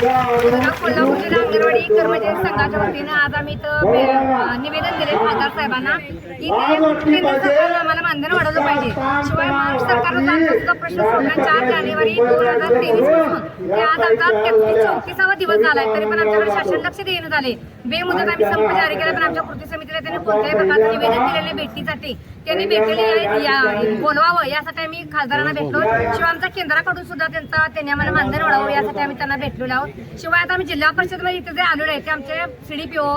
आता कोल्हापूर जिल्हा अंगणवाडी कर्मचारी संघाच्या वतीनं आज आम्ही इथं निवेदन दिले खासदार साहेबांना की ते सरकारनं आम्हाला मानधन वाढवलं पाहिजे. शिवाय महाराष्ट्र सरकारनं सुद्धा प्रश्न सोडला चार जानेवारी दोन हजार तेवीसपासून ते आज आमचा तेहतीस चौतीसावा दिवस झालाय. तरी पण आमच्याकडे शासन लक्ष देणं झाले बेमुदत आम्ही संप जारी केला पण आमच्या कृती समितीला त्यांनी कोणत्याही प्रकारचं निवेदन दिलेले भेटीसाठी त्यांनी या- बोलवावं यासाठी आम्ही खासदारांना भेटलो. शिवाय आमच्या केंद्राकडून सुद्धा त्यांचा त्यांनी आम्हाला मानधन वाढावं यासाठी आम्ही त्यांना भेटलेलो आहोत. शिवाय आता आम्ही जिल्हा परिषदमध्ये इथे जे आलेलो आहे ते आमचे सीडीपीओ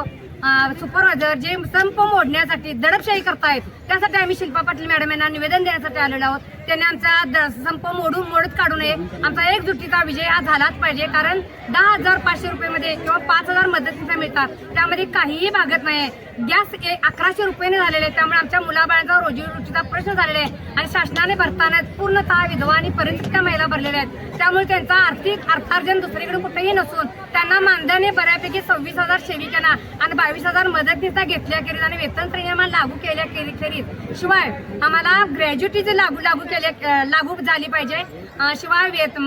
सुपरवायझर जे संप मोडण्यासाठी दडपशाही करतायत त्यासाठी आम्ही शिल्पा पाटील मॅडम यांना निवेदन देण्यासाठी आलेलो आहोत. त्याने आमचा संप मोडून मोडत काढू नये. आमचा एकजुटीचा विजय हा झालाच पाहिजे. कारण दहा हजार पाचशे रुपयेमध्ये किंवा पाच हजार मदतीचा मिळतात. त्यामध्ये काहीही भागत नाही. गॅस अकराशे रुपयाने झालेले आहे त्यामुळे आमच्या मुलाबाळांचा रोजीरोटीचा प्रश्न झालेला आहे. आणि शासनाने भरताना पूर्णतः विधवा आणि परिस्थिती महिला भरलेल्या आहेत. त्यामुळे त्यांचा आर्थिक अर्थार्जन दुसरीकडे कुठेही नसून त्यांना मानधने बऱ्यापैकी सव्वीस हजार सेविकांना आणि बावीस हजार मदतनीसा घेतल्याखेरीज आणि वेतन श्रेणी लागू केल्या शिवाय आम्हाला ग्रॅज्युटी लागू लागू केल्या लागू झाली पाहिजे. शिवाय वेत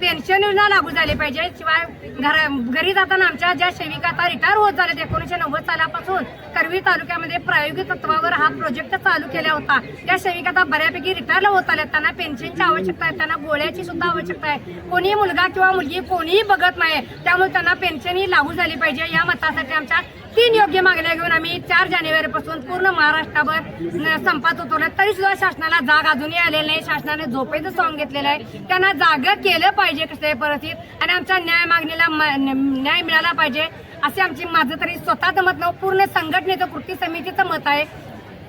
पेन्शन योजना लागू झाली पाहिजे. शिवाय घर घरी जाताना आमच्या ज्या सेविका आता रिटायर होत झाल्या एकोणीसशे नव्वद सालापासून करवी तालुक्यामध्ये प्रायोगिक तत्वावर हा प्रोजेक्ट चालू केला होता. त्या सेविका आता बऱ्यापैकी रिटायर होत आल्या त्यांना पेन्शनची आवश्यकता आहे त्यांना गोळ्याची सुद्धा आवश्यकता आहे. कोणीही मुलगा किंवा मुलगी कोणीही बघत नाही त्यामुळे त्यांना पेन्शन ही लागू झाली पाहिजे. या मतासाठी आमच्या तीन योग्य मागण्या घेऊन आम्ही चार जानेवारीपासून पूर्ण महाराष्ट्राभर संपात उतरले तरी सुद्धा शासनाला जाग अजूनही आलेली नाही. शासनाने झोपेचं सॉंग घेतलेलं आहे. त्यांना जागा केलं पाहिजे कसल्याही परिस्थितीत. आणि आमच्या न्याय मागणीला न्याय मिळाला पाहिजे. असे आमची माझं तरी स्वतःचं मत नव्हतं पूर्ण संघटनेचं कृती समितीचं मत आहे.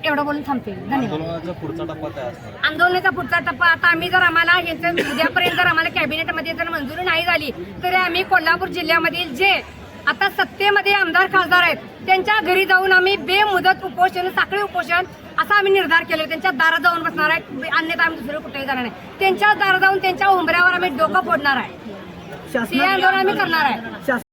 एवढं बोलून थांबते. धन्यवाद. आंदोलनाचा पुढचा टप्पा काय असणार? आंदोलनाचा पुढचा टप्पा आता आम्ही जर आम्हाला उद्यापर्यंत जर आम्हाला कॅबिनेटमध्ये जर मंजुरी नाही झाली तरी आम्ही कोल्हापूर जिल्ह्यामधील जे आता सत्तेमध्ये आमदार खासदार आहेत. त्यांच्या घरी जाऊन आम्ही बेमुदत उपोषण साखळी उपोषण असा आम्ही निर्धार केले त्यांच्या दारात जाऊन बसणार आहे अन्यथा आम्ही दुसरं कुठेही जाणार नाही. त्यांच्या दारात जाऊन त्यांच्या उंबऱ्यावर आम्ही डोकं फोडणार आहे. आंदोलन आम्ही करणार आहे.